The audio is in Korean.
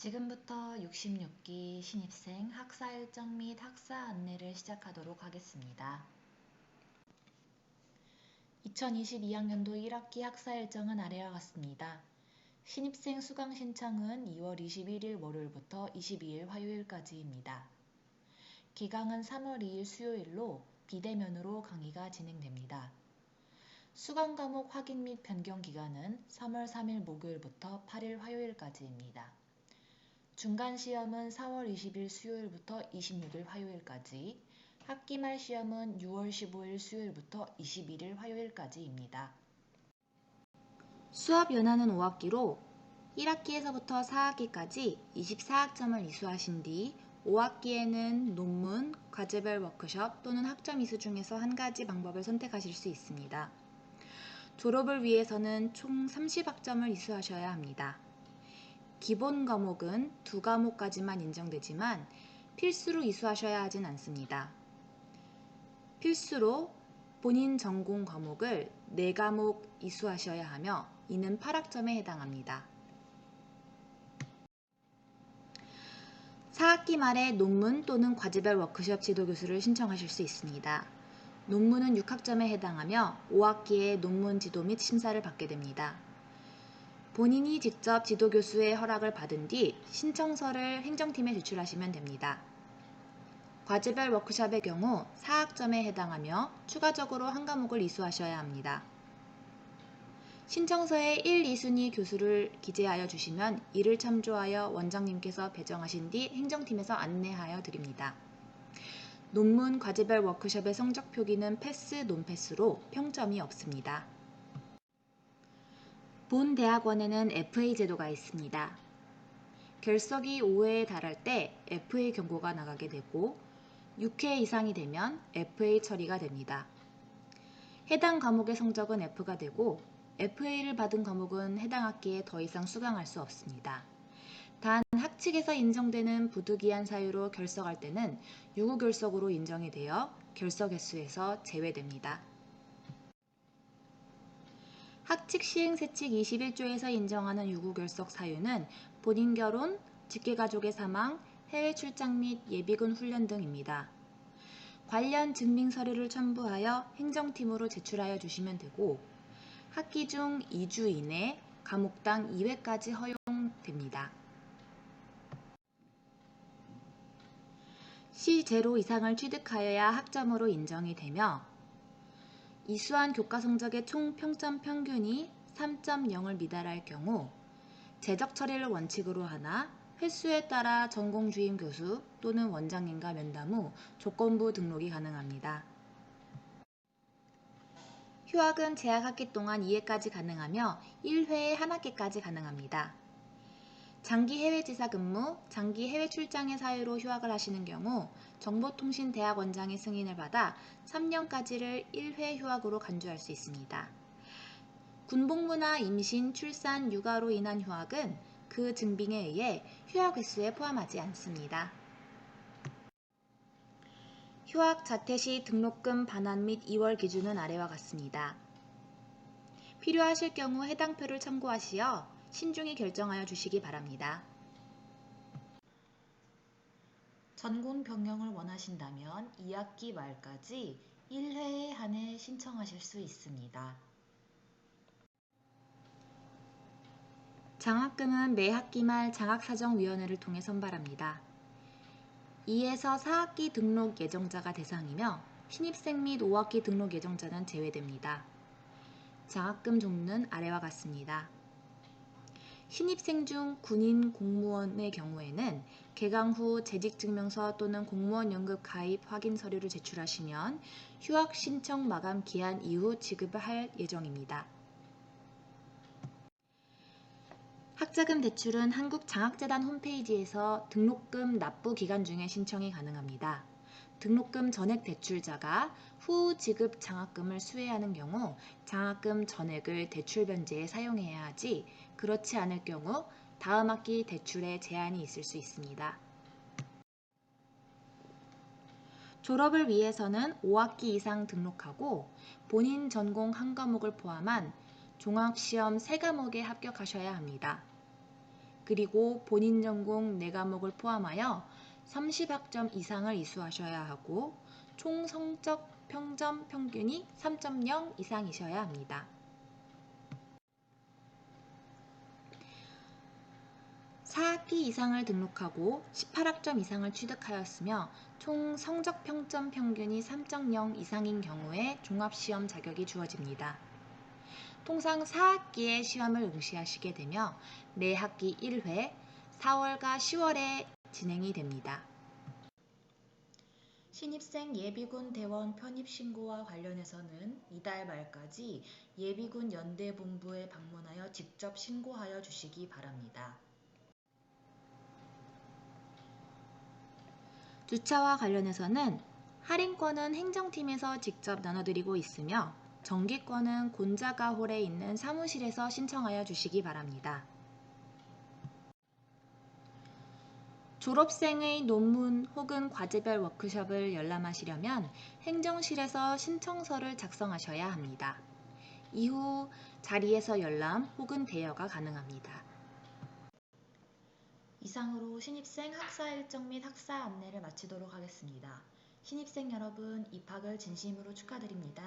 지금부터 66기 신입생 학사 일정 및 학사 안내를 시작하도록 하겠습니다. 2022학년도 1학기 학사 일정은 아래와 같습니다. 신입생 수강 신청은 2월 21일 월요일부터 22일 화요일까지입니다. 기강은 3월 2일 수요일로 비대면으로 강의가 진행됩니다. 수강 과목 확인 및 변경 기간은 3월 3일 목요일부터 8일 화요일까지입니다. 중간 시험은 4월 20일 수요일부터 26일 화요일까지, 학기 말 시험은 6월 15일 수요일부터 21일 화요일까지입니다. 수업 연한은 5학기로 1학기에서부터 4학기까지 24학점을 이수하신 뒤 5학기에는 논문, 과제별 워크숍 또는 학점 이수 중에서 한 가지 방법을 선택하실 수 있습니다. 졸업을 위해서는 총 30학점을 이수하셔야 합니다. 기본 과목은 두 과목까지만 인정되지만 필수로 이수하셔야 하진 않습니다. 필수로 본인 전공 과목을 4과목 이수하셔야 하며 이는 8학점에 해당합니다. 4학기 말에 논문 또는 과제별 워크숍 지도 교수를 신청하실 수 있습니다. 논문은 6학점에 해당하며 5학기에 논문 지도 및 심사를 받게 됩니다. 본인이 직접 지도교수의 허락을 받은 뒤 신청서를 행정팀에 제출하시면 됩니다. 과제별 워크숍의 경우 4학점에 해당하며 추가적으로 한 과목을 이수하셔야 합니다. 신청서에 1, 2순위 교수를 기재하여 주시면 이를 참조하여 원장님께서 배정하신 뒤 행정팀에서 안내하여 드립니다. 논문 과제별 워크숍의 성적 표기는 패스, 논패스로 평점이 없습니다. 본 대학원에는 FA 제도가 있습니다. 결석이 5회에 달할 때 FA 경고가 나가게 되고 6회 이상이 되면 FA 처리가 됩니다. 해당 과목의 성적은 F가 되고 FA를 받은 과목은 해당 학기에 더 이상 수강할 수 없습니다. 단 학칙에서 인정되는 부득이한 사유로 결석할 때는 유구 결석으로 인정이 되어 결석 횟수에서 제외됩니다. 학칙 시행 세칙 21조에서 인정하는 유구결석 사유는 본인 결혼, 직계가족의 사망, 해외 출장 및 예비군 훈련 등입니다. 관련 증빙 서류를 첨부하여 행정팀으로 제출하여 주시면 되고 학기 중 2주 이내 과목당 2회까지 허용됩니다. C0 이상을 취득하여야 학점으로 인정이 되며 이수한 교과 성적의 총 평점 평균이 3.0을 미달할 경우 재적 처리를 원칙으로 하나 횟수에 따라 전공 주임 교수 또는 원장님과 면담 후 조건부 등록이 가능합니다. 휴학은 재학 학기 동안 2회까지 가능하며 1회에 한 학기까지 가능합니다. 장기 해외 지사 근무, 장기 해외 출장의 사유로 휴학을 하시는 경우 정보통신대학원장의 승인을 받아 3년까지를 1회 휴학으로 간주할 수 있습니다. 군복무나 임신, 출산, 육아로 인한 휴학은 그 증빙에 의해 휴학 횟수에 포함하지 않습니다. 휴학 자퇴 시 등록금 반환 및 2월 기준은 아래와 같습니다. 필요하실 경우 해당 표를 참고하시어 신중히 결정하여 주시기 바랍니다. 전공 변경을 원하신다면 2학기 말까지 1회에 한해 신청하실 수 있습니다. 장학금은 매 학기 말 장학사정위원회를 통해 선발합니다. 2에서 4학기 등록 예정자가 대상이며 신입생 및 5학기 등록 예정자는 제외됩니다. 장학금 종류는 아래와 같습니다. 신입생 중 군인 공무원의 경우에는 개강 후 재직증명서 또는 공무원 연금 가입 확인 서류를 제출하시면 휴학 신청 마감 기한 이후 지급을 할 예정입니다. 학자금 대출은 한국장학재단 홈페이지에서 등록금 납부 기간 중에 신청이 가능합니다. 등록금 전액 대출자가 후 지급 장학금을 수혜하는 경우 장학금 전액을 대출 변제에 사용해야 하지 그렇지 않을 경우 다음 학기 대출에 제한이 있을 수 있습니다. 졸업을 위해서는 5학기 이상 등록하고 본인 전공 한 과목을 포함한 종합시험 3과목에 합격하셔야 합니다. 그리고 본인 전공 4과목을 포함하여 30학점 이상을 이수하셔야 하고 총 성적 평점 평균이 3.0 이상이셔야 합니다. 4학기 이상을 등록하고 18학점 이상을 취득하였으며 총 성적 평점 평균이 3.0 이상인 경우에 종합시험 자격이 주어집니다. 통상 4학기에 시험을 응시하시게 되며 매 학기 1회 4월과 10월에 진행이 됩니다. 신입생 예비군 대원 편입 신고와 관련해서는 이달 말까지 예비군 연대본부에 방문하여 직접 신고하여 주시기 바랍니다. 주차와 관련해서는 할인권은 행정팀에서 직접 나눠드리고 있으며 정기권은 곤자가홀에 있는 사무실에서 신청하여 주시기 바랍니다. 졸업생의 논문 혹은 과제별 워크숍을 열람하시려면 행정실에서 신청서를 작성하셔야 합니다. 이후 자리에서 열람 혹은 대여가 가능합니다. 이상으로 신입생 학사 일정 및 학사 안내를 마치도록 하겠습니다. 신입생 여러분 입학을 진심으로 축하드립니다.